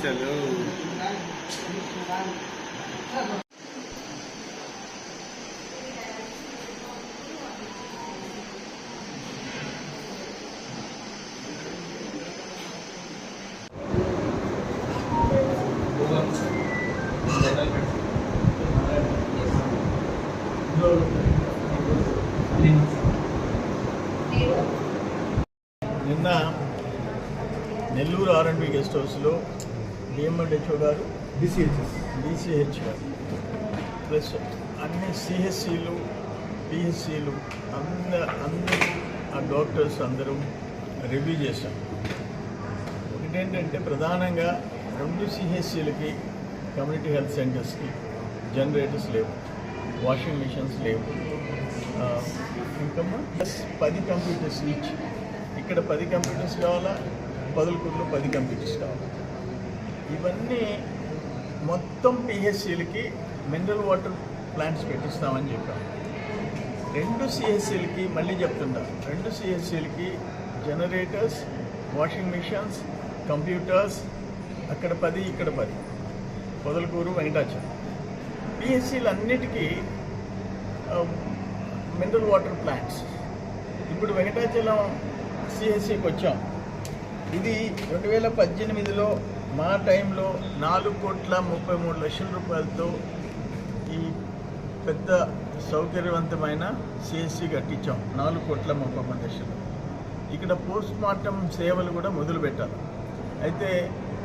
అసలు నిన్న Nellore R R and B guest హౌస్లో డిఎంఎడ్హెచ్ఓ గారు డిసిహెచ్ఎస్ డిసిహెచ్ గారు ప్లస్ అన్ని సిహెచ్సిలు పిహెచ్సిలు అంద అందరూ ఆ డాక్టర్స్ అందరూ రివ్యూ చేశాం. ఒకటేంటంటే ప్రధానంగా రెండు సిహెచ్సిలకి కమ్యూనిటీ హెల్త్ సెంటర్స్కి జనరేటర్స్ లేవు వాషింగ్ మిషన్స్ లేవు. ఇంకమ్మా ప్లస్ పది కంప్యూటర్స్ ఈచ్. ఇక్కడ పది కంప్యూటర్స్ కావాలా? పదులకూరులో పది కంప్యూటర్స్ కావాలా? ఇవన్నీ మొత్తం పిహెచ్సిలకి మినరల్ వాటర్ ప్లాంట్స్ పెట్టిస్తామని చెప్పాం. రెండు సిహెచ్సిలకి మళ్ళీ చెప్తున్నా రెండు సిహెచ్సిలకి జనరేటర్స్ వాషింగ్ మిషన్స్ కంప్యూటర్స్ అక్కడ పది ఇక్కడ పది. పొదలకూరు వెంకటాచలం. పిహెచ్సిలు అన్నిటికీ మినరల్ వాటర్ ప్లాంట్స్ ఇప్పుడు వెంకటాచలం సిహెచ్సికి వచ్చాం ఇది రెండు వేల పద్దెనిమిదిలో మా టైంలో నాలుగు కోట్ల ముప్పై మూడు లక్షల రూపాయలతో ఈ పెద్ద సౌకర్యవంతమైన సిఎస్సి కట్టించాం. నాలుగు కోట్ల ముప్పై మూడు లక్షలు. ఇక్కడ పోస్ట్ మార్టం సేవలు కూడా మొదలుపెట్టాలి అయితే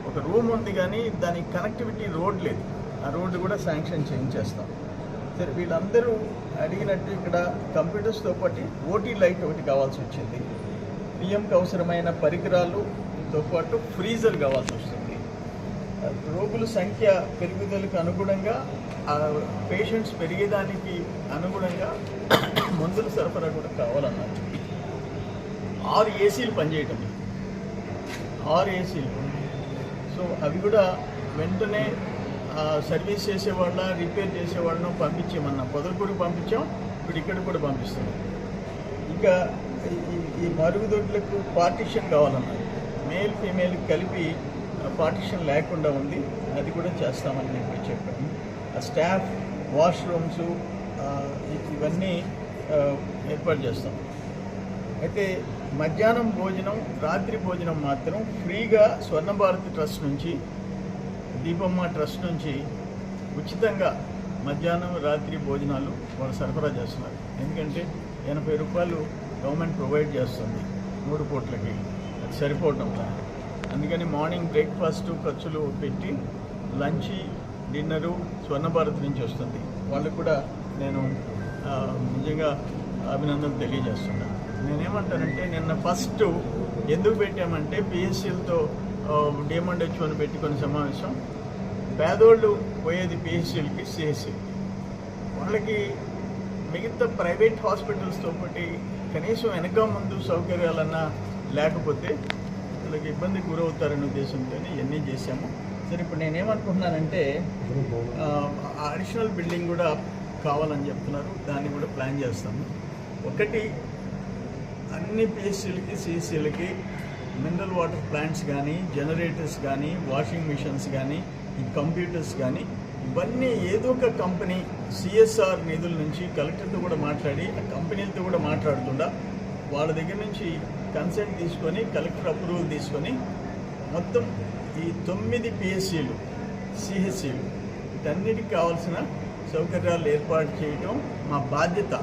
ఒక రూమ్ ఉంది కానీ దానికి కనెక్టివిటీ రోడ్ లేదు. ఆ రోడ్డు కూడా శాంక్షన్ చేయించేస్తాం. సరే వీళ్ళందరూ అడిగినట్టు ఇక్కడ కంప్యూటర్స్తో పాటు ఓటీ లైట్ ఒకటి కావాల్సి వచ్చింది. పిఎంకి అవసరమైన పరికరాలుతో పాటు ఫ్రీజర్ కావాల్సి వస్తుంది. రోగుల సంఖ్య పెరుగుదలకు అనుగుణంగా పేషెంట్స్ పెరిగేదానికి అనుగుణంగా మందుల సరఫరా కూడా కావాలన్నారు. ఆరు ఏసీలు పనిచేయటం. ఆరు ఏసీలు. సో అవి కూడా వెంటనే సర్వీస్ చేసేవాళ్ళ రిపేర్ చేసేవాళ్ళను పంపించేమన్నా పొదలకూరు పంపించాం ఇప్పుడు ఇక్కడ కూడా పంపిస్తున్నాం. ఇంకా ఈ- ఈ మరుగుదొడ్లకు పార్టిషన్ కావాలన్నారు. మేల్ ఫీమేల్ కలిపి పార్టిషన్ లేకుండా ఉంది. అది కూడా చేస్తామని చెప్పి చెప్పాను. ఆ స్టాఫ్ వాష్రూమ్స్ ఇవన్నీ ఏర్పాటు చేస్తాం. అయితే మధ్యాహ్నం భోజనం రాత్రి భోజనం మాత్రం ఫ్రీగా స్వర్ణభారతి ట్రస్ట్ నుంచి దీపమ్మ ట్రస్ట్ నుంచి ఉచితంగా మధ్యాహ్నం రాత్రి భోజనాలు వాళ్ళు సరఫరా చేస్తున్నారు. ఎందుకంటే ఎనభై రూపాయలు గవర్నమెంట్ ప్రొవైడ్ చేస్తుంది. మూడు పూట్లకి. అది సరిపోవటం అందుకని మార్నింగ్ బ్రేక్ఫాస్ట్ ఖర్చులు పెట్టి లంచ్ డిన్నరు స్వర్ణ భారత్ నుంచి వస్తుంది. వాళ్ళకు కూడా నేను నిజంగా అభినందనలు తెలియజేస్తున్నాను నేనేమంటానంటే నిన్న ఫస్ట్ ఎందుకు పెట్టామంటే పిఎస్సీలతో డిఎండ్ హెచ్ఓని పెట్టుకునే సమావేశం. పేదోళ్ళు పోయేది పిహెచ్సిలకి సిహెచ్సిలకి వాళ్ళకి మిగతా ప్రైవేట్ హాస్పిటల్స్తో పాటు కనీసం వెనక ముందు సౌకర్యాలన్నా లేకపోతే వాళ్ళకి ఇబ్బంది గురవుతారనే ఉద్దేశంతో ఇవన్నీ చేశాము. సరే ఇప్పుడు నేనేమనుకుంటున్నానంటే అడిషనల్ బిల్డింగ్ కూడా కావాలని చెప్తున్నారు. దాన్ని కూడా ప్లాన్ చేస్తాము. ఒకటి అన్ని పిఎస్సీలకి సిఎస్సీలకి మినరల్ వాటర్ ప్లాంట్స్ కానీ జనరేటర్స్ కానీ వాషింగ్ మిషన్స్ కానీ ఈ కంప్యూటర్స్ కానీ ఇవన్నీ ఏదో ఒక కంపెనీ సిఎస్ఆర్ నిధుల నుంచి కలెక్టర్తో కూడా మాట్లాడి ఆ కంపెనీలతో కూడా మాట్లాడుతుండా వాళ్ళ దగ్గర నుంచి కన్సెంట్ తీసుకొని కలెక్టర్ అప్రూవల్ తీసుకొని మొత్తం ఈ తొమ్మిది పిఎస్సీలు సిహెచ్సిలు వీటన్నిటికి కావాల్సిన సౌకర్యాలు ఏర్పాటు చేయటం మా బాధ్యత.